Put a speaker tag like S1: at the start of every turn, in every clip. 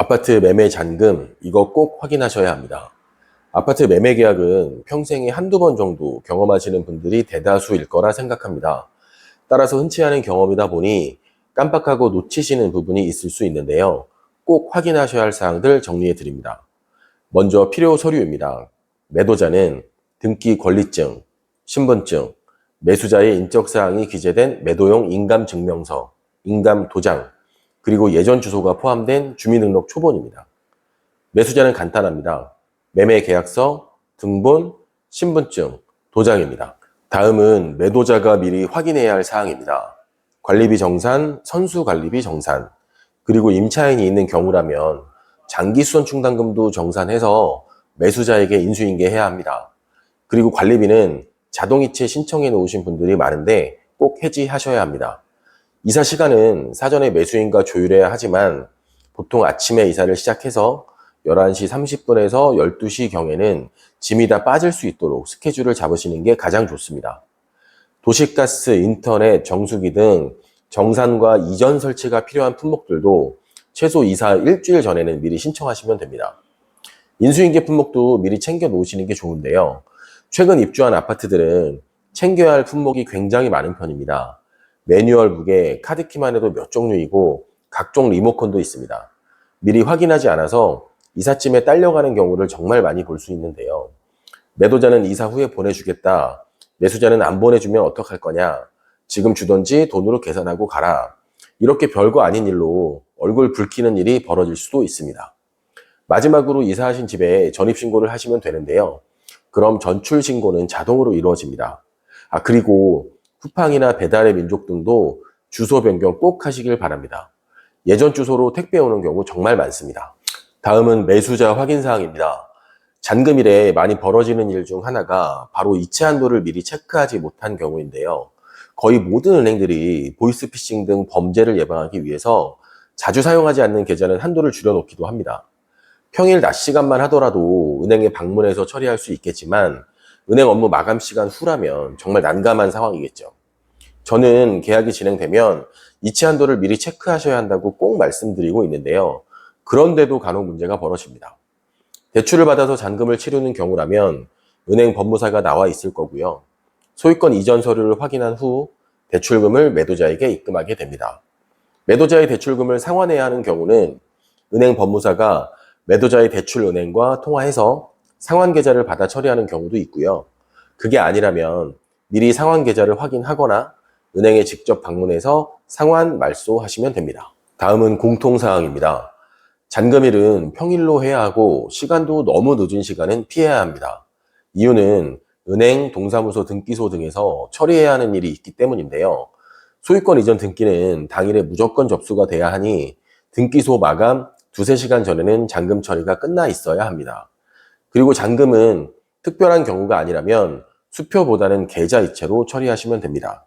S1: 아파트 매매 잔금, 이거 꼭 확인하셔야 합니다. 아파트 매매 계약은 평생에 한두 번 정도 경험하시는 분들이 대다수일 거라 생각합니다. 따라서 흔치 않은 경험이다 보니 깜빡하고 놓치시는 부분이 있을 수 있는데요. 꼭 확인하셔야 할 사항들 정리해 드립니다. 먼저 필요 서류입니다. 매도자는 등기 권리증, 신분증, 매수자의 인적사항이 기재된 매도용 인감증명서, 인감도장, 그리고 예전 주소가 포함된 주민등록 초본입니다. 매수자는 간단합니다. 매매 계약서, 등본, 신분증, 도장입니다. 다음은 매도자가 미리 확인해야 할 사항입니다. 관리비 정산, 선수 관리비 정산, 그리고 임차인이 있는 경우라면 장기 수선 충당금도 정산해서 매수자에게 인수인계해야 합니다. 그리고 관리비는 자동이체 신청해 놓으신 분들이 많은데 꼭 해지하셔야 합니다. 이사 시간은 사전에 매수인과 조율해야 하지만 보통 아침에 이사를 시작해서 11시 30분에서 12시 경에는 짐이 다 빠질 수 있도록 스케줄을 잡으시는 게 가장 좋습니다. 도시가스, 인터넷, 정수기 등 정산과 이전 설치가 필요한 품목들도 최소 이사 일주일 전에는 미리 신청하시면 됩니다. 인수인계 품목도 미리 챙겨 놓으시는 게 좋은데요. 최근 입주한 아파트들은 챙겨야 할 품목이 굉장히 많은 편입니다. 매뉴얼 무게, 카드키만 해도 몇 종류이고 각종 리모컨도 있습니다. 미리 확인하지 않아서 이삿짐에 딸려가는 경우를 정말 많이 볼 수 있는데요. 매도자는 이사 후에 보내주겠다. 매수자는 안 보내주면 어떡할 거냐. 지금 주던지 돈으로 계산하고 가라. 이렇게 별거 아닌 일로 얼굴 붉히는 일이 벌어질 수도 있습니다. 마지막으로 이사하신 집에 전입신고를 하시면 되는데요. 그럼 전출신고는 자동으로 이루어집니다. 아, 그리고 쿠팡이나 배달의 민족 등도 주소 변경 꼭 하시길 바랍니다. 예전 주소로 택배 오는 경우 정말 많습니다. 다음은 매수자 확인 사항입니다. 잔금일에 많이 벌어지는 일 중 하나가 바로 이체 한도를 미리 체크하지 못한 경우인데요. 거의 모든 은행들이 보이스피싱 등 범죄를 예방하기 위해서 자주 사용하지 않는 계좌는 한도를 줄여놓기도 합니다. 평일 낮 시간만 하더라도 은행에 방문해서 처리할 수 있겠지만 은행 업무 마감 시간 후라면 정말 난감한 상황이겠죠. 저는 계약이 진행되면 이체 한도를 미리 체크하셔야 한다고 꼭 말씀드리고 있는데요. 그런데도 간혹 문제가 벌어집니다. 대출을 받아서 잔금을 치르는 경우라면 은행 법무사가 나와 있을 거고요. 소유권 이전 서류를 확인한 후 대출금을 매도자에게 입금하게 됩니다. 매도자의 대출금을 상환해야 하는 경우는 은행 법무사가 매도자의 대출 은행과 통화해서 상환 계좌를 받아 처리하는 경우도 있고요. 그게 아니라면 미리 상환 계좌를 확인하거나 은행에 직접 방문해서 상환 말소하시면 됩니다. 다음은 공통사항입니다. 잔금일은 평일로 해야 하고 시간도 너무 늦은 시간은 피해야 합니다. 이유는 은행, 동사무소, 등기소 등에서 처리해야 하는 일이 있기 때문인데요. 소유권 이전 등기는 당일에 무조건 접수가 돼야 하니 등기소 마감 두세 시간 전에는 잔금 처리가 끝나 있어야 합니다. 그리고 잔금은 특별한 경우가 아니라면 수표보다는 계좌 이체로 처리하시면 됩니다.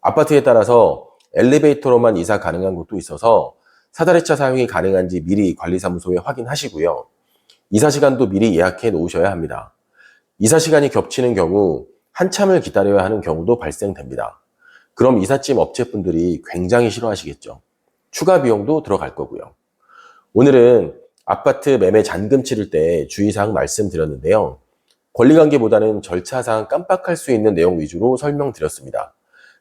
S1: 아파트에 따라서 엘리베이터로만 이사 가능한 곳도 있어서 사다리차 사용이 가능한지 미리 관리사무소에 확인하시고요. 이사 시간도 미리 예약해 놓으셔야 합니다. 이사 시간이 겹치는 경우 한참을 기다려야 하는 경우도 발생됩니다. 그럼 이삿짐 업체분들이 굉장히 싫어하시겠죠. 추가 비용도 들어갈 거고요. 오늘은 아파트 매매 잔금 치를 때 주의사항 말씀드렸는데요. 권리관계보다는 절차상 깜빡할 수 있는 내용 위주로 설명드렸습니다.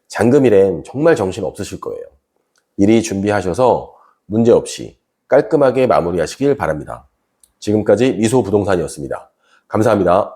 S1: 잔금일엔 정말 정신 없으실 거예요. 미리 준비하셔서 문제없이 깔끔하게 마무리하시길 바랍니다. 지금까지 미소부동산이었습니다. 감사합니다.